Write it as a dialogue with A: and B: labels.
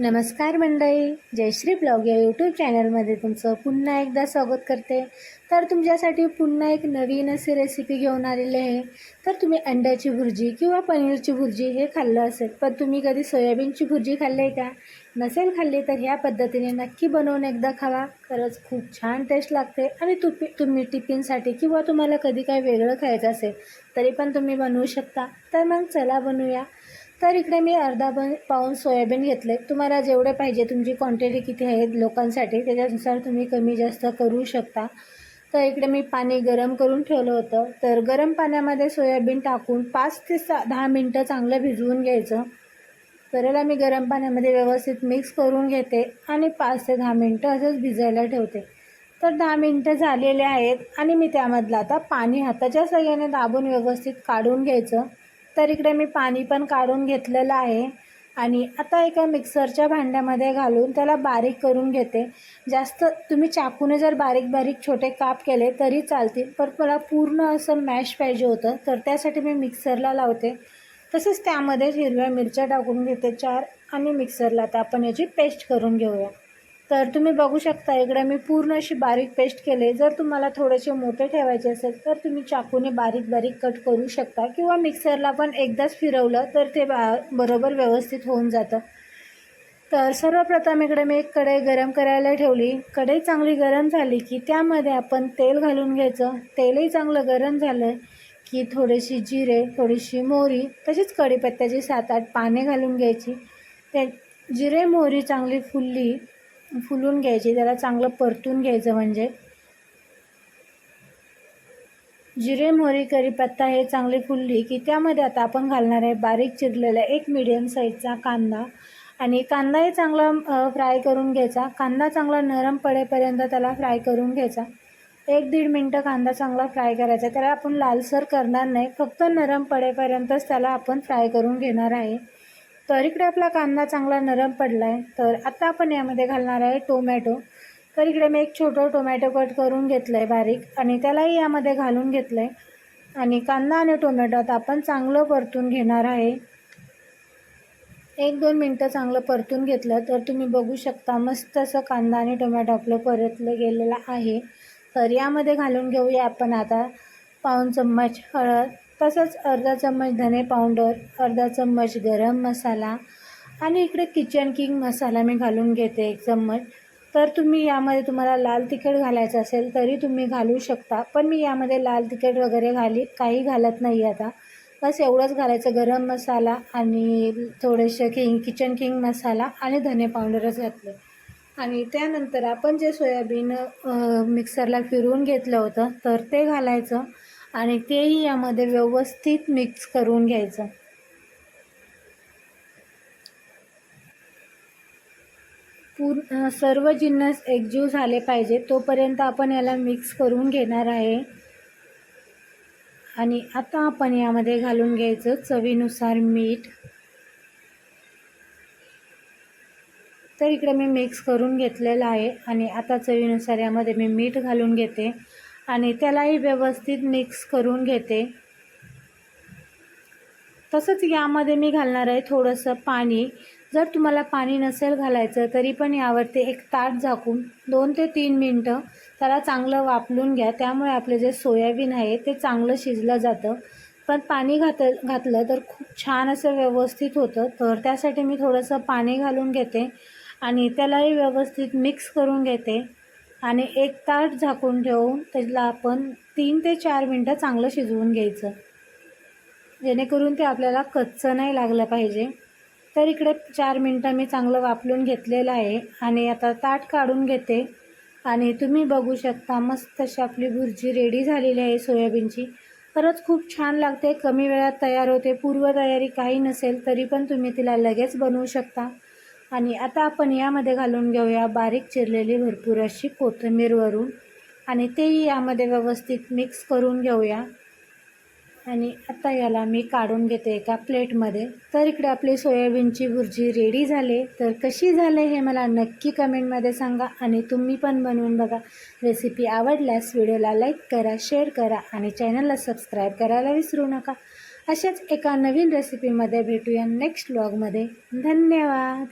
A: नमस्कार मंडळी. जयश्री ब्लॉग या यूट्यूब चॅनलमध्ये तुमचं पुन्हा एकदा स्वागत करते. तर तुमच्यासाठी पुन्हा एक नवीन अशी रेसिपी घेऊन आलेली आहे. तर तुम्ही अंड्याची भुर्जी किंवा पनीरची भुर्जी हे खाल्लं असेल पण तुम्ही कधी सोयाबीनची भुर्जी खाल्ली आहे का? नसेल खाल्ली तर ह्या पद्धतीने नक्की बनवून एकदा खावा. खरंच खूप छान टेस्ट लागते आणि तुपी तुम्ही टिफिनसाठी किंवा तुम्हाला कधी काय वेगळं खायचं असेल तरी पण तुम्ही बनवू शकता. तर मग चला बनवूया. तर इकडे मी अर्धा पण पाऊन सोयाबीन घेतले. तुम्हाला जेवढे पाहिजे तुमची क्वांटिटी किती आहे लोकांसाठी त्याच्यानुसार तुम्ही कमी जास्त करू शकता. तर इकडे मी पाणी गरम करून ठेवलं होतं. तर गरम पाण्यामध्ये सोयाबीन टाकून पाच ते सा दहा मिनटं चांगलं भिजवून घ्यायचं. तर याला मी गरम पाण्यामध्ये व्यवस्थित मिक्स करून घेते आणि पाच ते दहा मिनटं असंच भिजायला ठेवते. तर दहा मिनटं झालेले आहेत आणि मी त्यामधलं आता पाणी हाताच्या सहाय्याने दाबून व्यवस्थित काढून घ्यायचं. तर इकडे मी पाणी पण काढून घेतलेलं आहे. आणि आता एका मिक्सरच्या भांड्यामध्ये घालून त्याला बारीक करून घेते. जास्त तुम्ही चाकूने जर बारीक बारीक छोटे काप केले तरी चालतील पण मला पूर्ण असं मॅश पाहिजे होतं तर त्यासाठी मी मिक्सरला लावते. तसेच त्यामध्ये हिरव्या मिरच्या टाकून घेते चार आणि मिक्सरला आता आपण याची पेस्ट करून घेऊया. तर तुम्ही बघू शकता इकडे मी पूर्ण अशी बारीक पेस्ट केले. जर तुम्हाला थोडेसे मोठे ठेवायचे असेल तर तुम्ही चाकूने बारीक बारीक कट करू शकता. किंवा मिक्सरला पण एकदाच फिरवलं तर ते बा बरोबर व्यवस्थित होऊन जातं. तर सर्वप्रथम इकडे मी एक कढई गरम करायला ठेवली. कढई चांगली गरम झाली की त्यामध्ये आपण तेल घालून घ्यायचं. तेलही चांगलं गरम झालं की थोडीशी जिरे थोडीशी मोहरी तशीच कढीपत्त्याची सात आठ पाने घालून घ्यायची. ते जिरे मोहरी चांगली फुलली फुलून घ्यायची त्याला चांगलं परतून घ्यायचं म्हणजे. जिरे मोहरी करीपत्ता हे चांगले फुलली की त्यामध्ये आता आपण घालणार आहे बारीक चिरलेला एक मिडियम साईजचा कांदा. आणि कांदाही चांगला फ्राय करून घ्यायचा. कांदा चांगला नरम पडेपर्यंत त्याला फ्राय करून घ्यायचा. एक दीड मिनटं कांदा चांगला फ्राय करायचा. त्याला आपण लालसर करणार नाही. फक्त नरम पडेपर्यंतच त्याला आपण फ्राय करून घेणार आहे. तर इकडे आपला कांदा चांगला नरम पडला आहे तर आता आपण यामध्ये घालणार आहे टोमॅटो. तर इकडे मी एक छोटं टोमॅटो कट करून घेतलं आहे बारीक आणि त्यालाही यामध्ये घालून घेतलं आहे आणि कांदा आणि टोमॅटो आता आपण चांगलं परतून घेणार आहे. एक दोन मिनटं चांगलं परतून घेतलं तर तुम्ही बघू शकता मस्त असं कांदा आणि टोमॅटो आपलं परतलं गेलेलं आहे. तर यामध्ये घालून घेऊया आपण आता पाऊन चम्मच हळद. तसंच अर्धा चम्मच धने पावडर अर्धा चम्मच गरम मसाला आणि इकडे किचन किंग मसाला मी घालून घेते एक चम्मच. तर तुम्ही यामध्ये तुम्हाला लाल तिखट घालायचं असेल तरी तुम्ही घालू शकता पण मी यामध्ये लाल तिखट वगैरे घाली काही घालत नाही आता. बस एवढंच घालायचं गरम मसाला आणि थोडेसे किंग किचन किंग मसाला आणि धने पावडरच घातलं. आणि त्यानंतर आपण जे सोयाबीन मिक्सरला फिरवून घेतलं होतं तर ते घालायचं. आणि तेही यामध्ये व्यवस्थित मिक्स करून घ्यायचं. पूर्ण सर्व जिन्नस एकजीव झाले पाहिजे तोपर्यंत आपण याला मिक्स करून घेणार आहे. आणि आता आपण यामध्ये घालून घ्यायचं चवीनुसार मीठ. तर इकडे मी मिक्स करून घेतलेलं आहे आणि आता चवीनुसार यामध्ये मी मीठ घालून घेते. आणि त्यालाही व्यवस्थित मिक्स करून घेते. तसंच यामध्ये मी घालणार आहे थोडंसं पाणी. जर तुम्हाला पाणी नसेल घालायचं तरी पण यावरती एक ताट झाकून दोन ते तीन मिनटं त्याला चांगलं वापरून घ्या. त्यामुळे आपले जे सोयाबीन आहे ते चांगलं शिजलं जातं. पण पाणी घात घातलं तर खूप छान असं व्यवस्थित होतं. तर त्यासाठी मी थोडंसं पाणी घालून घेते आणि त्यालाही व्यवस्थित मिक्स करून घेते. आणि एक ताट झाकून ठेवून त्याला आपण तीन ते चार मिनटं चांगलं शिजवून घ्यायचं. जेणेकरून ते आपल्याला कच्चं नाही लागलं पाहिजे. तर इकडे चार मिनटं मी चांगलं वापरून घेतलेलं आहे आणि आता ताट काढून घेते. आणि तुम्ही बघू शकता मस्त अशी आपली भुर्जी रेडी झालेली आहे सोयाबीनची. खरंच खूप छान लागते. कमी वेळात तयार होते. पूर्वतयारी काही नसेल तरी पण तुम्ही तिला लगेच बनवू शकता. आणि आता आपण यामध्ये घालून घेऊया बारीक चिरलेली भरपूर अशी कोथिंबीर वरून आणि तेही यामध्ये व्यवस्थित मिक्स करून घेऊया. आणि आता याला मी काढून घेते एका प्लेटमध्ये. तर इकडे आपली सोयाबीनची भुर्जी रेडी झाले. तर कशी झाले हे मला नक्की कमेंटमध्ये सांगा आणि तुम्ही पण बनवून बघा. रेसिपी आवडल्यास व्हिडिओला लाईक करा शेअर करा आणि चॅनलला सबस्क्राईब करायला विसरू नका. अशाच एका नवीन रेसिपीमध्ये भेटूया नेक्स्ट व्लॉगमध्ये धन्यवाद!